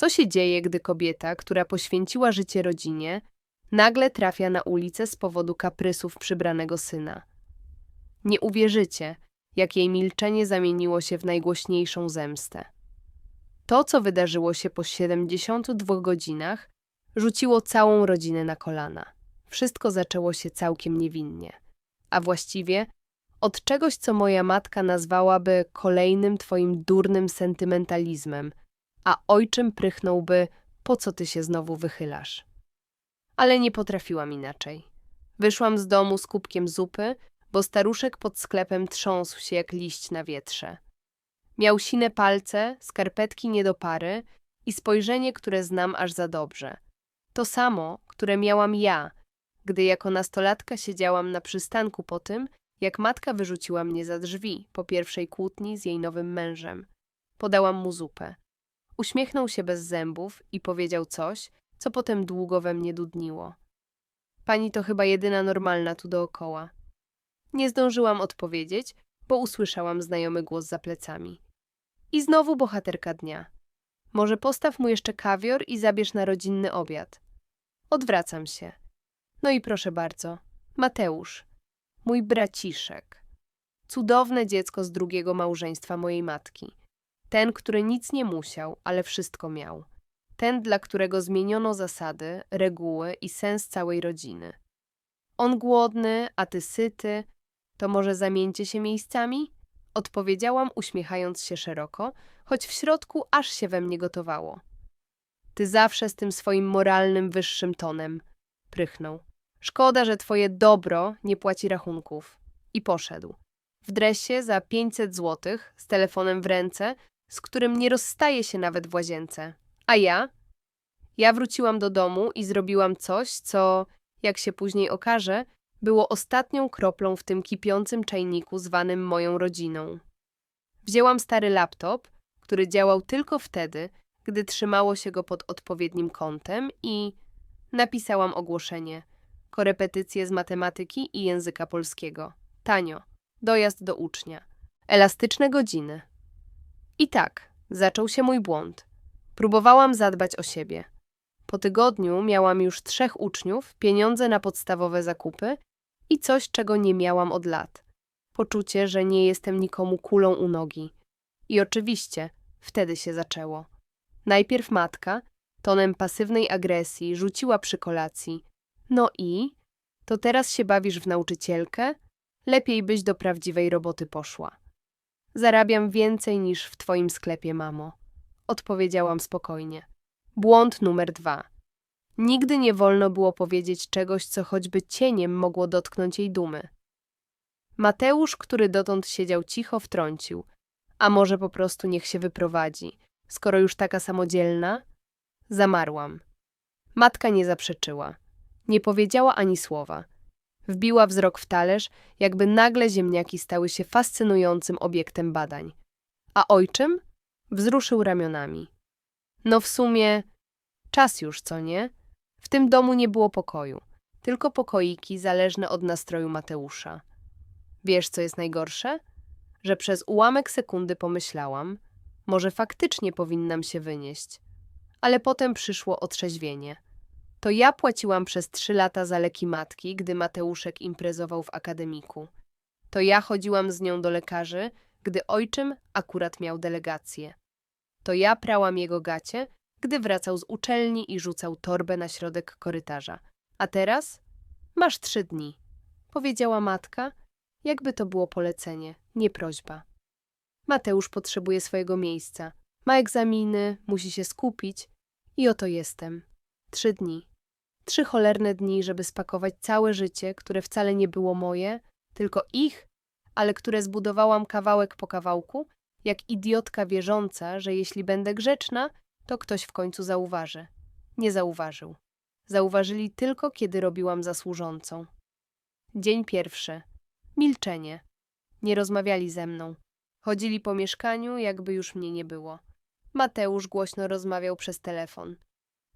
Co się dzieje, gdy kobieta, która poświęciła życie rodzinie, nagle trafia na ulicę z powodu kaprysów przybranego syna? Nie uwierzycie, jak jej milczenie zamieniło się w najgłośniejszą zemstę. To, co wydarzyło się po 72 godzinach, rzuciło całą rodzinę na kolana. Wszystko zaczęło się całkiem niewinnie. A właściwie od czegoś, co moja matka nazwałaby kolejnym twoim durnym sentymentalizmem, a ojczym prychnąłby, po co ty się znowu wychylasz. Ale nie potrafiłam inaczej. Wyszłam z domu z kubkiem zupy, bo staruszek pod sklepem trząsł się jak liść na wietrze. Miał sine palce, skarpetki nie do pary i spojrzenie, które znam aż za dobrze. To samo, które miałam ja, gdy jako nastolatka siedziałam na przystanku po tym, jak matka wyrzuciła mnie za drzwi po pierwszej kłótni z jej nowym mężem. Podałam mu zupę. Uśmiechnął się bez zębów i powiedział coś, co potem długo we mnie dudniło. Pani to chyba jedyna normalna tu dookoła. Nie zdążyłam odpowiedzieć, bo usłyszałam znajomy głos za plecami. I znowu bohaterka dnia. Może postaw mu jeszcze kawior i zabierz na rodzinny obiad. Odwracam się. No i proszę bardzo, Mateusz, mój braciszek. Cudowne dziecko z drugiego małżeństwa mojej matki. Ten, który nic nie musiał, ale wszystko miał. Ten, dla którego zmieniono zasady, reguły i sens całej rodziny. On głodny, a ty syty. To może zamieńcie się miejscami? Odpowiedziałam, uśmiechając się szeroko, choć w środku aż się we mnie gotowało. Ty zawsze z tym swoim moralnym, wyższym tonem. Prychnął. Szkoda, że twoje dobro nie płaci rachunków. I poszedł. W dresie za 500 złotych, z telefonem w ręce, z którym nie rozstaje się nawet w łazience. A ja? Ja wróciłam do domu i zrobiłam coś, co, jak się później okaże, było ostatnią kroplą w tym kipiącym czajniku zwanym moją rodziną. Wzięłam stary laptop, który działał tylko wtedy, gdy trzymało się go pod odpowiednim kątem i napisałam ogłoszenie. Korepetycje z matematyki i języka polskiego. Tanio. Dojazd do ucznia. Elastyczne godziny. I tak, zaczął się mój błąd. Próbowałam zadbać o siebie. Po tygodniu miałam już trzech uczniów, pieniądze na podstawowe zakupy i coś, czego nie miałam od lat. Poczucie, że nie jestem nikomu kulą u nogi. I oczywiście, wtedy się zaczęło. Najpierw matka, tonem pasywnej agresji, rzuciła przy kolacji. No i? To teraz się bawisz w nauczycielkę? Lepiej byś do prawdziwej roboty poszła. Zarabiam więcej niż w twoim sklepie, mamo. Odpowiedziałam spokojnie. Błąd numer dwa. Nigdy nie wolno było powiedzieć czegoś, co choćby cieniem mogło dotknąć jej dumy. Mateusz, który dotąd siedział cicho, wtrącił. A może po prostu niech się wyprowadzi, skoro już taka samodzielna? Zamarłam. Matka nie zaprzeczyła. Nie powiedziała ani słowa. Wbiła wzrok w talerz, jakby nagle ziemniaki stały się fascynującym obiektem badań. A ojczym? Wzruszył ramionami. No w sumie czas już, co nie? W tym domu nie było pokoju, tylko pokoiki zależne od nastroju Mateusza. Wiesz, co jest najgorsze? Że przez ułamek sekundy pomyślałam, może faktycznie powinnam się wynieść. Ale potem przyszło otrzeźwienie. To ja płaciłam przez trzy lata za leki matki, gdy Mateuszek imprezował w akademiku. To ja chodziłam z nią do lekarzy, gdy ojczym akurat miał delegację. To ja prałam jego gacie, gdy wracał z uczelni i rzucał torbę na środek korytarza. A teraz? Masz trzy dni, powiedziała matka, jakby to było polecenie, nie prośba. Mateusz potrzebuje swojego miejsca. Ma egzaminy, musi się skupić i oto jestem. Trzy dni. Trzy cholerne dni, żeby spakować całe życie, które wcale nie było moje, tylko ich, ale które zbudowałam kawałek po kawałku, jak idiotka wierząca, że jeśli będę grzeczna, to ktoś w końcu zauważy. Nie zauważył. Zauważyli tylko, kiedy robiłam zasłużącą. Dzień pierwszy. Milczenie. Nie rozmawiali ze mną. Chodzili po mieszkaniu, jakby już mnie nie było. Mateusz głośno rozmawiał przez telefon.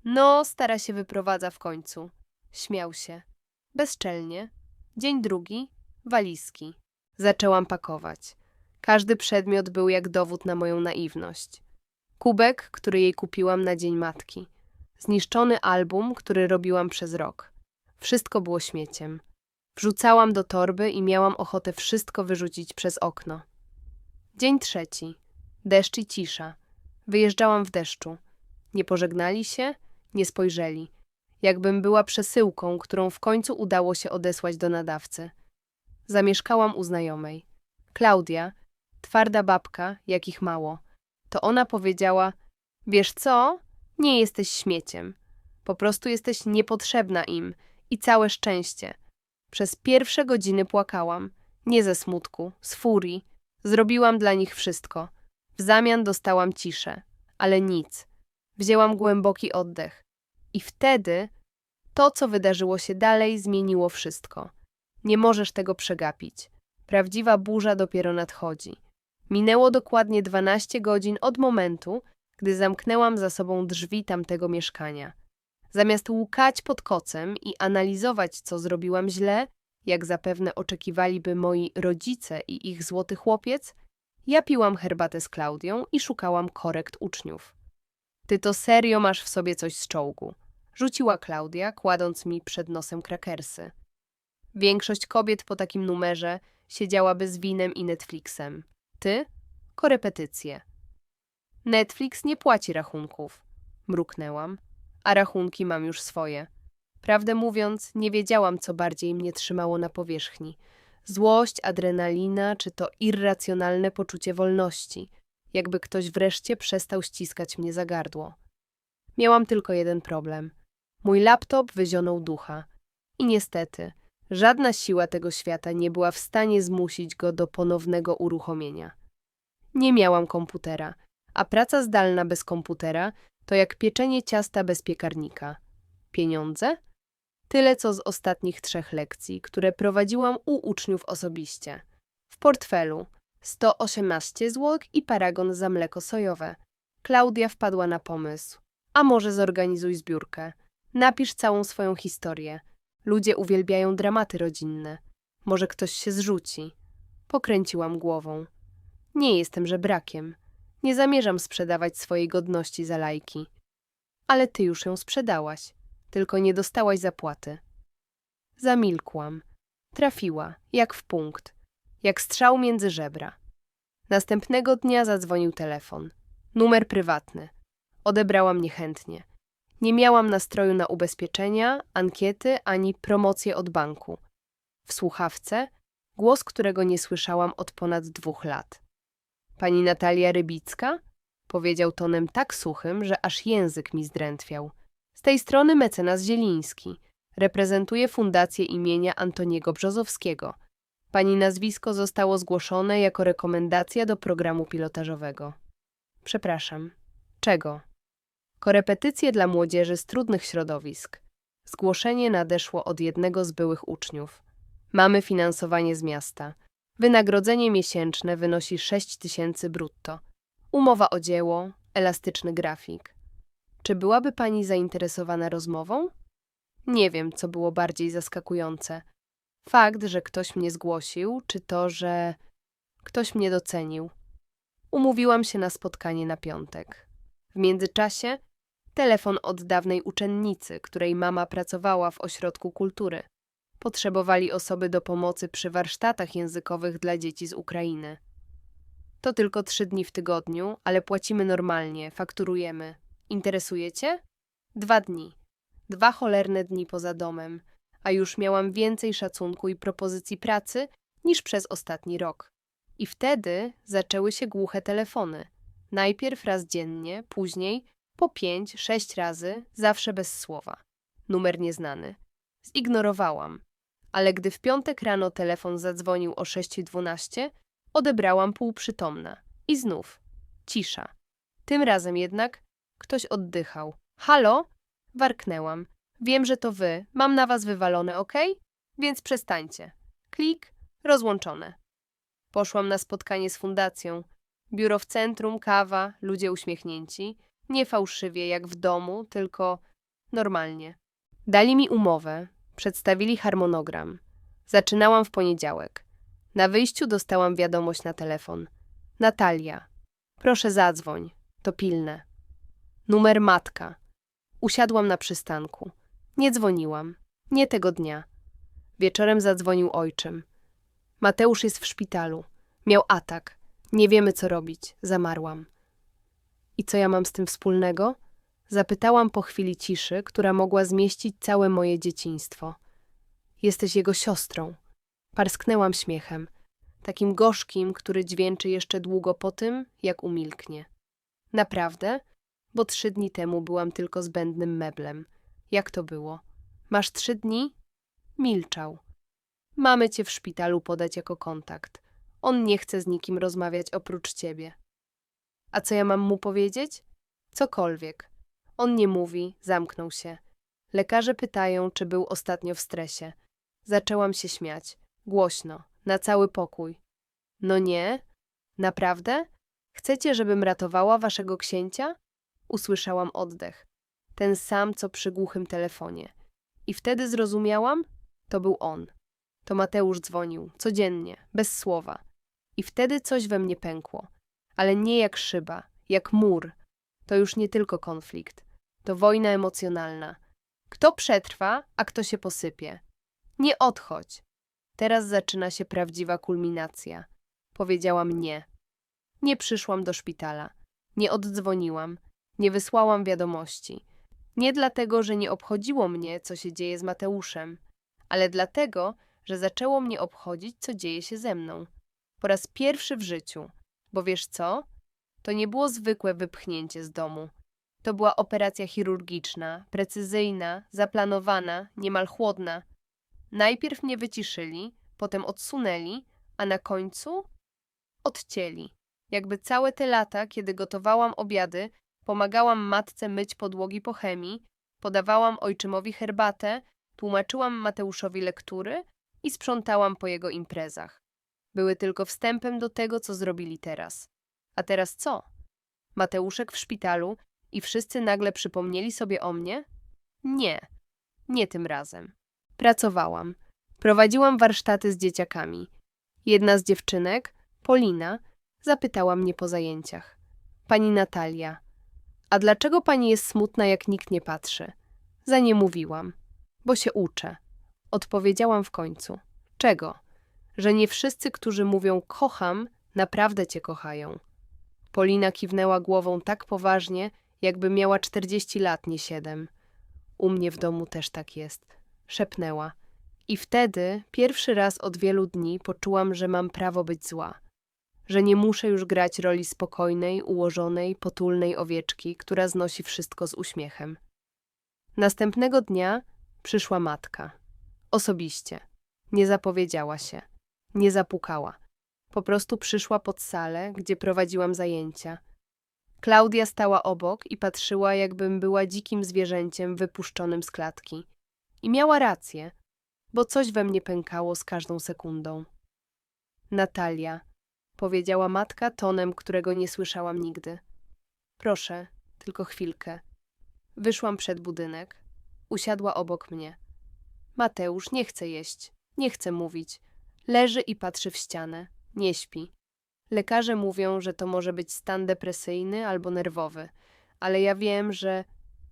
No, stara się wyprowadza w końcu. Śmiał się. Bezczelnie. Dzień drugi. Walizki. Zaczęłam pakować. Każdy przedmiot był jak dowód na moją naiwność. Kubek, który jej kupiłam na Dzień Matki. Zniszczony album, który robiłam przez rok. Wszystko było śmieciem. Wrzucałam do torby i miałam ochotę wszystko wyrzucić przez okno. Dzień trzeci. Deszcz i cisza. Wyjeżdżałam w deszczu. Nie pożegnali się, nie spojrzeli. Jakbym była przesyłką, którą w końcu udało się odesłać do nadawcy. Zamieszkałam u znajomej. Klaudia, twarda babka, jakich mało. To ona powiedziała: Wiesz co? Nie jesteś śmieciem. Po prostu jesteś niepotrzebna im i całe szczęście. Przez pierwsze godziny płakałam. Nie ze smutku, z furii. Zrobiłam dla nich wszystko. W zamian dostałam ciszę, ale nic. Wzięłam głęboki oddech. I wtedy to, co wydarzyło się dalej, zmieniło wszystko. Nie możesz tego przegapić. Prawdziwa burza dopiero nadchodzi. Minęło dokładnie 12 godzin od momentu, gdy zamknęłam za sobą drzwi tamtego mieszkania. Zamiast łukać pod kocem i analizować, co zrobiłam źle, jak zapewne oczekiwaliby moi rodzice i ich złoty chłopiec, ja piłam herbatę z Klaudią i szukałam korekt uczniów. Ty to serio masz w sobie coś z czołgu. Rzuciła Klaudia, kładąc mi przed nosem krakersy. Większość kobiet po takim numerze siedziałaby z winem i Netflixem. Ty? Korepetycje. Netflix nie płaci rachunków. Mruknęłam. A rachunki mam już swoje. Prawdę mówiąc, nie wiedziałam, co bardziej mnie trzymało na powierzchni. Złość, adrenalina, czy to irracjonalne poczucie wolności. Jakby ktoś wreszcie przestał ściskać mnie za gardło. Miałam tylko jeden problem. Mój laptop wyzionął ducha. I niestety, żadna siła tego świata nie była w stanie zmusić go do ponownego uruchomienia. Nie miałam komputera, a praca zdalna bez komputera to jak pieczenie ciasta bez piekarnika. Pieniądze? Tyle co z ostatnich trzech lekcji, które prowadziłam u uczniów osobiście. W portfelu 118 zł i paragon za mleko sojowe. Klaudia wpadła na pomysł. A może zorganizuj zbiórkę. Napisz całą swoją historię. Ludzie uwielbiają dramaty rodzinne. Może ktoś się zrzuci. Pokręciłam głową. Nie jestem żebrakiem. Nie zamierzam sprzedawać swojej godności za lajki. Ale ty już ją sprzedałaś, tylko nie dostałaś zapłaty. Zamilkłam. Trafiła, jak w punkt, jak strzał między żebra. Następnego dnia zadzwonił telefon. Numer prywatny. Odebrałam niechętnie. Nie miałam nastroju na ubezpieczenia, ankiety ani promocje od banku. W słuchawce głos, którego nie słyszałam od ponad dwóch lat. Pani Natalia Rybicka? Powiedział tonem tak suchym, że aż język mi zdrętwiał. Z tej strony mecenas Zieliński. Reprezentuje fundację imienia Antoniego Brzozowskiego. Pani nazwisko zostało zgłoszone jako rekomendacja do programu pilotażowego. Przepraszam. Czego? Korepetycje dla młodzieży z trudnych środowisk. Zgłoszenie nadeszło od jednego z byłych uczniów. Mamy finansowanie z miasta. Wynagrodzenie miesięczne wynosi 6 tysięcy brutto. Umowa o dzieło, elastyczny grafik. Czy byłaby pani zainteresowana rozmową? Nie wiem, co było bardziej zaskakujące. Fakt, że ktoś mnie zgłosił, czy to, że ktoś mnie docenił. Umówiłam się na spotkanie na piątek. W międzyczasie telefon od dawnej uczennicy, której mama pracowała w ośrodku kultury. Potrzebowali osoby do pomocy przy warsztatach językowych dla dzieci z Ukrainy. To tylko trzy dni w tygodniu, ale płacimy normalnie, fakturujemy. Interesujecie? Dwa dni. Dwa cholerne dni poza domem, a już miałam więcej szacunku i propozycji pracy niż przez ostatni rok. I wtedy zaczęły się głuche telefony. Najpierw raz dziennie, później po pięć, sześć razy, zawsze bez słowa. Numer nieznany. Zignorowałam. Ale gdy w piątek rano telefon zadzwonił o 6.12, odebrałam półprzytomna. I znów cisza. Tym razem jednak ktoś oddychał. Halo? Warknęłam. Wiem, że to wy. Mam na was wywalone, ok? Więc przestańcie. Klik. Rozłączone. Poszłam na spotkanie z fundacją. Biuro w centrum, kawa, ludzie uśmiechnięci. Nie fałszywie jak w domu, tylko normalnie. Dali mi umowę, przedstawili harmonogram. Zaczynałam w poniedziałek. Na wyjściu dostałam wiadomość na telefon. Natalia, proszę zadzwoń. To pilne. Numer matka. Usiadłam na przystanku. Nie dzwoniłam. Nie tego dnia. Wieczorem zadzwonił ojczym. Mateusz jest w szpitalu. Miał atak. Nie wiemy, co robić. Zamarłam. I co ja mam z tym wspólnego? Zapytałam po chwili ciszy, która mogła zmieścić całe moje dzieciństwo. Jesteś jego siostrą. Parsknęłam śmiechem, takim gorzkim, który dźwięczy jeszcze długo po tym, jak umilknie. Naprawdę? Bo trzy dni temu byłam tylko zbędnym meblem. Jak to było? Masz trzy dni? Milczał. Mamy cię w szpitalu podać jako kontakt. On nie chce z nikim rozmawiać oprócz ciebie. A co ja mam mu powiedzieć? Cokolwiek. On nie mówi, zamknął się. Lekarze pytają, czy był ostatnio w stresie. Zaczęłam się śmiać. Głośno, na cały pokój. No nie? Naprawdę? Chcecie, żebym ratowała waszego księcia? Usłyszałam oddech. Ten sam, co przy głuchym telefonie. I wtedy zrozumiałam, to był on. To Mateusz dzwonił, codziennie, bez słowa. I wtedy coś we mnie pękło. Ale nie jak szyba, jak mur. To już nie tylko konflikt. To wojna emocjonalna. Kto przetrwa, a kto się posypie. Nie odchodź. Teraz zaczyna się prawdziwa kulminacja. Powiedziałam nie. Nie przyszłam do szpitala. Nie oddzwoniłam. Nie wysłałam wiadomości. Nie dlatego, że nie obchodziło mnie, co się dzieje z Mateuszem, ale dlatego, że zaczęło mnie obchodzić, co dzieje się ze mną. Po raz pierwszy w życiu. Bo wiesz co? To nie było zwykłe wypchnięcie z domu. To była operacja chirurgiczna, precyzyjna, zaplanowana, niemal chłodna. Najpierw mnie wyciszyli, potem odsunęli, a na końcu odcięli. Jakby całe te lata, kiedy gotowałam obiady, pomagałam matce myć podłogi po chemii, podawałam ojczymowi herbatę, tłumaczyłam Mateuszowi lektury i sprzątałam po jego imprezach. Były tylko wstępem do tego, co zrobili teraz. A teraz co? Mateuszek w szpitalu i wszyscy nagle przypomnieli sobie o mnie? Nie, nie tym razem. Pracowałam. Prowadziłam warsztaty z dzieciakami. Jedna z dziewczynek, Polina, zapytała mnie po zajęciach. Pani Natalia, a dlaczego pani jest smutna, jak nikt nie patrzy? Za nie mówiłam, bo się uczę. Odpowiedziałam w końcu. Czego? Że nie wszyscy, którzy mówią kocham, naprawdę cię kochają. Polina kiwnęła głową tak poważnie, jakby miała czterdzieści lat, nie siedem. U mnie w domu też tak jest. Szepnęła. I wtedy, pierwszy raz od wielu dni, poczułam, że mam prawo być zła. Że nie muszę już grać roli spokojnej, ułożonej, potulnej owieczki, która znosi wszystko z uśmiechem. Następnego dnia przyszła matka. Osobiście. Nie zapowiedziała się. Nie zapukała. Po prostu przyszła pod salę, gdzie prowadziłam zajęcia. Klaudia stała obok i patrzyła, jakbym była dzikim zwierzęciem wypuszczonym z klatki. I miała rację, bo coś we mnie pękało z każdą sekundą. Natalia, powiedziała matka tonem, którego nie słyszałam nigdy. Proszę, tylko chwilkę. Wyszłam przed budynek. Usiadła obok mnie. Mateusz nie chce jeść, nie chce mówić. Leży i patrzy w ścianę. Nie śpi. Lekarze mówią, że to może być stan depresyjny albo nerwowy, ale ja wiem, że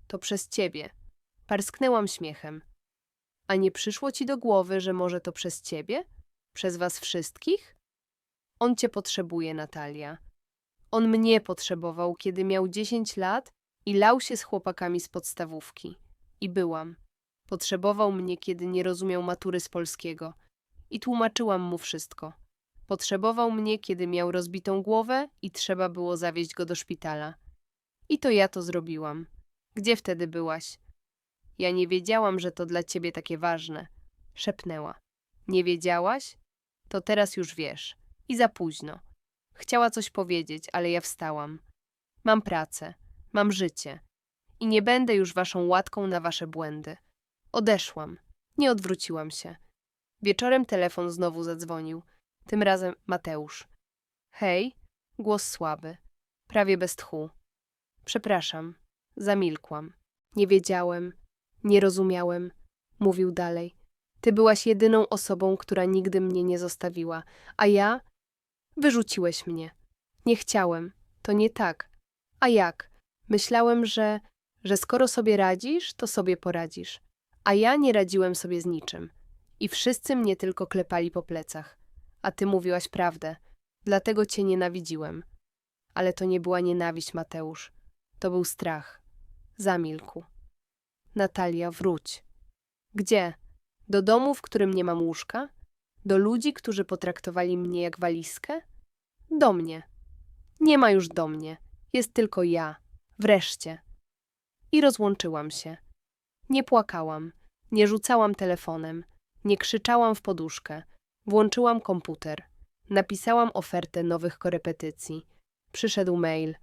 to przez ciebie. Parsknęłam śmiechem. A nie przyszło ci do głowy, że może to przez ciebie? Przez was wszystkich? On cię potrzebuje, Natalia. On mnie potrzebował, kiedy miał dziesięć lat i lał się z chłopakami z podstawówki. I byłam. Potrzebował mnie, kiedy nie rozumiał matury z polskiego. I tłumaczyłam mu wszystko. Potrzebował mnie, kiedy miał rozbitą głowę i trzeba było zawieźć go do szpitala. I to ja to zrobiłam. Gdzie wtedy byłaś? Ja nie wiedziałam, że to dla ciebie takie ważne. Szepnęła. Nie wiedziałaś? To teraz już wiesz. I za późno. Chciała coś powiedzieć, ale ja wstałam. Mam pracę, mam życie. I nie będę już waszą łatką na wasze błędy. Odeszłam. Nie odwróciłam się. Wieczorem telefon znowu zadzwonił. Tym razem Mateusz. Hej, głos słaby, prawie bez tchu. Przepraszam, zamilkłam. Nie wiedziałem, nie rozumiałem, mówił dalej. Ty byłaś jedyną osobą, która nigdy mnie nie zostawiła, a ja wyrzuciłeś mnie. Nie chciałem, to nie tak, A jak? Myślałem, że, że skoro sobie radzisz, to sobie poradzisz. A ja nie radziłem sobie z niczym. I wszyscy mnie tylko klepali po plecach. A ty mówiłaś prawdę. Dlatego cię nienawidziłem. Ale to nie była nienawiść, Mateusz. To był strach. Zamilkł. Natalia, wróć. Gdzie? Do domu, w którym nie mam łóżka? Do ludzi, którzy potraktowali mnie jak walizkę? Do mnie. Nie ma już do mnie. Jest tylko ja. Wreszcie. I rozłączyłam się. Nie płakałam, nie rzucałam telefonem, nie krzyczałam w poduszkę. Włączyłam komputer. Napisałam ofertę nowych korepetycji. Przyszedł mail.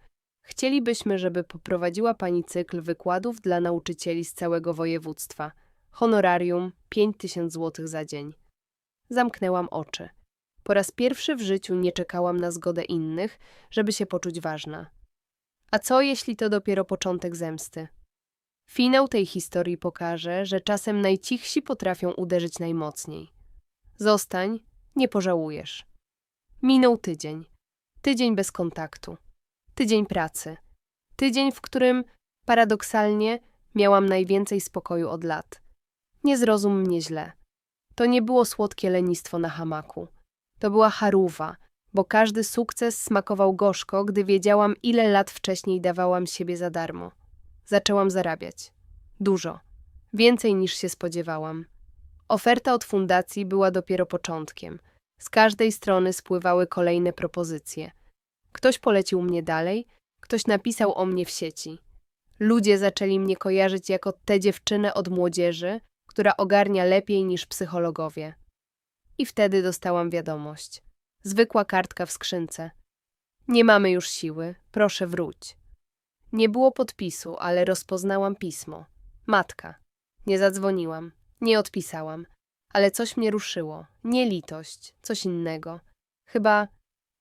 Chcielibyśmy, żeby poprowadziła pani cykl wykładów dla nauczycieli z całego województwa. Honorarium 5000 zł za dzień. Zamknęłam oczy. Po raz pierwszy w życiu nie czekałam na zgodę innych, żeby się poczuć ważna. A co jeśli to dopiero początek zemsty? Finał tej historii pokaże, że czasem najcichsi potrafią uderzyć najmocniej. Zostań, nie pożałujesz. Minął tydzień. Tydzień bez kontaktu. Tydzień pracy. Tydzień, w którym, paradoksalnie, miałam najwięcej spokoju od lat. Nie zrozum mnie źle. To nie było słodkie lenistwo na hamaku. To była haruwa, bo każdy sukces smakował gorzko, gdy wiedziałam, ile lat wcześniej dawałam siebie za darmo. Zaczęłam zarabiać. Dużo. Więcej niż się spodziewałam. Oferta od fundacji była dopiero początkiem. Z każdej strony spływały kolejne propozycje. Ktoś polecił mnie dalej, ktoś napisał o mnie w sieci. Ludzie zaczęli mnie kojarzyć jako tę dziewczynę od młodzieży, która ogarnia lepiej niż psychologowie. I wtedy dostałam wiadomość. Zwykła kartka w skrzynce. Nie mamy już siły, proszę wróć. Nie było podpisu, ale rozpoznałam pismo. Matka. Nie zadzwoniłam, nie odpisałam, ale coś mnie ruszyło. Nie litość, coś innego. Chyba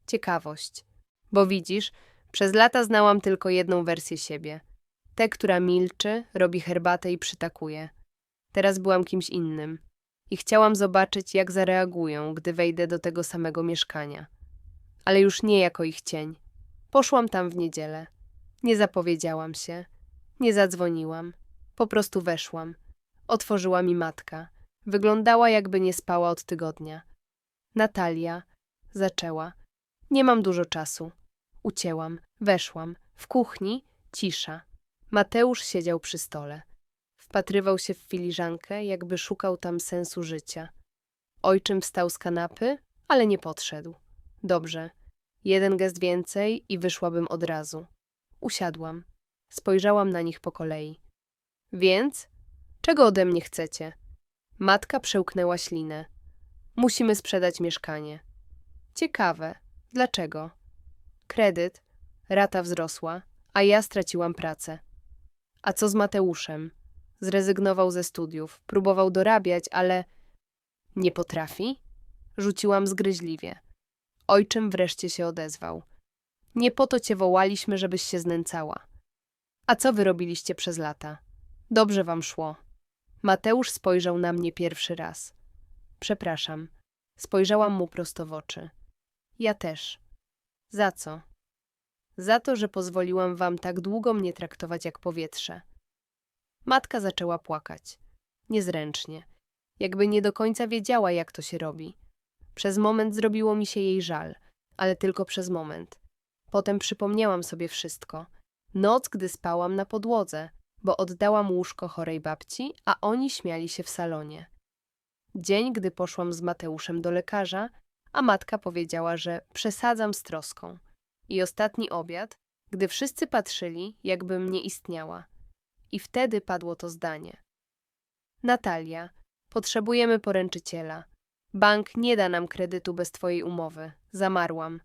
ciekawość. Bo widzisz, przez lata znałam tylko jedną wersję siebie. Tę, która milczy, robi herbatę i przytakuje. Teraz byłam kimś innym. I chciałam zobaczyć, jak zareagują, gdy wejdę do tego samego mieszkania. Ale już nie jako ich cień. Poszłam tam w niedzielę. Nie zapowiedziałam się, nie zadzwoniłam. Po prostu weszłam. Otworzyła mi matka. Wyglądała, jakby nie spała od tygodnia. Natalia zaczęła. Nie mam dużo czasu. Ucięłam, weszłam. W kuchni cisza. Mateusz siedział przy stole. Wpatrywał się w filiżankę, jakby szukał tam sensu życia. Ojczym wstał z kanapy, ale nie podszedł. Dobrze. Jeden gest więcej i wyszłabym od razu. Usiadłam. Spojrzałam na nich po kolei. Więc? Czego ode mnie chcecie? Matka przełknęła ślinę. Musimy sprzedać mieszkanie. Ciekawe. Dlaczego? Kredyt, rata wzrosła, a ja straciłam pracę. A co z Mateuszem? Zrezygnował ze studiów, próbował dorabiać, ale nie potrafi? Rzuciłam zgryźliwie. Ojczym wreszcie się odezwał. Nie po to cię wołaliśmy, żebyś się znęcała. A co wy robiliście przez lata? Dobrze wam szło. Mateusz spojrzał na mnie pierwszy raz. Przepraszam. Spojrzałam mu prosto w oczy. Ja też. Za co? Za to, że pozwoliłam wam tak długo mnie traktować jak powietrze. Matka zaczęła płakać. Niezręcznie. Jakby nie do końca wiedziała, jak to się robi. Przez moment zrobiło mi się jej żal, ale tylko przez moment. Potem przypomniałam sobie wszystko. Noc, gdy spałam na podłodze, bo oddałam łóżko chorej babci, a oni śmiali się w salonie. Dzień, gdy poszłam z Mateuszem do lekarza, a matka powiedziała, że przesadzam z troską. I ostatni obiad, gdy wszyscy patrzyli, jakbym nie istniała. I wtedy padło to zdanie. Natalia, potrzebujemy poręczyciela. Bank nie da nam kredytu bez twojej umowy. Zamarłam.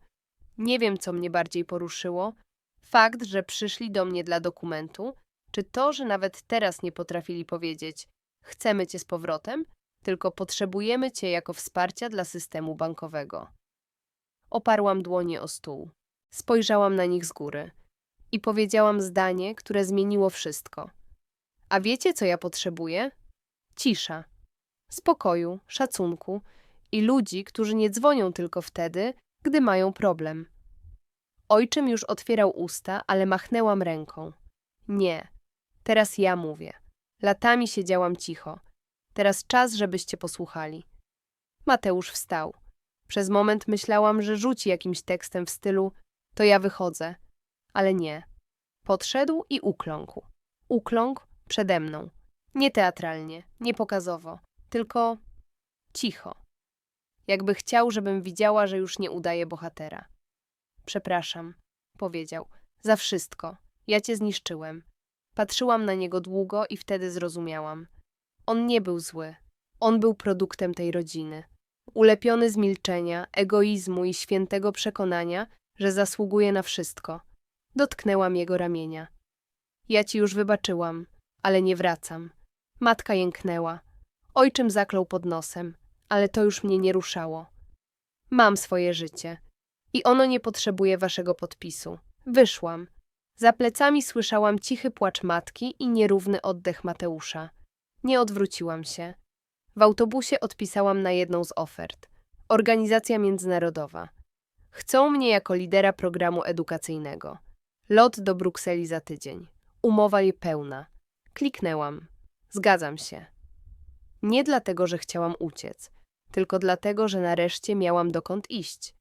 Nie wiem, co mnie bardziej poruszyło. Fakt, że przyszli do mnie dla dokumentu, czy to, że nawet teraz nie potrafili powiedzieć chcemy cię z powrotem, tylko potrzebujemy cię jako wsparcia dla systemu bankowego. Oparłam dłonie o stół. Spojrzałam na nich z góry i powiedziałam zdanie, które zmieniło wszystko. A wiecie, co ja potrzebuję? Cisza, spokoju, szacunku i ludzi, którzy nie dzwonią tylko wtedy, gdy mają problem. Ojczym już otwierał usta, ale machnęłam ręką. Nie, teraz ja mówię. Latami siedziałam cicho. Teraz czas, żebyście posłuchali. Mateusz wstał. Przez moment myślałam, że rzuci jakimś tekstem w stylu to ja wychodzę, ale nie. Podszedł i ukląkł. Ukląkł przede mną. Nie teatralnie, nie pokazowo, tylko cicho. Jakby chciał, żebym widziała, że już nie udaje bohatera. Przepraszam, powiedział, za wszystko. Ja cię zniszczyłem. Patrzyłam na niego długo i wtedy zrozumiałam. On nie był zły. On był produktem tej rodziny. Ulepiony z milczenia, egoizmu i świętego przekonania, że zasługuje na wszystko. Dotknęłam jego ramienia. Ja ci już wybaczyłam, ale nie wracam. Matka jęknęła. Ojczym zaklął pod nosem, ale to już mnie nie ruszało. Mam swoje życie i ono nie potrzebuje waszego podpisu. Wyszłam. Za plecami słyszałam cichy płacz matki i nierówny oddech Mateusza. Nie odwróciłam się. W autobusie odpisałam na jedną z ofert. Organizacja międzynarodowa. Chcą mnie jako lidera programu edukacyjnego. Lot do Brukseli za tydzień. Umowa je pełna. Kliknęłam. Zgadzam się. Nie dlatego, że chciałam uciec, tylko dlatego, że nareszcie miałam dokąd iść.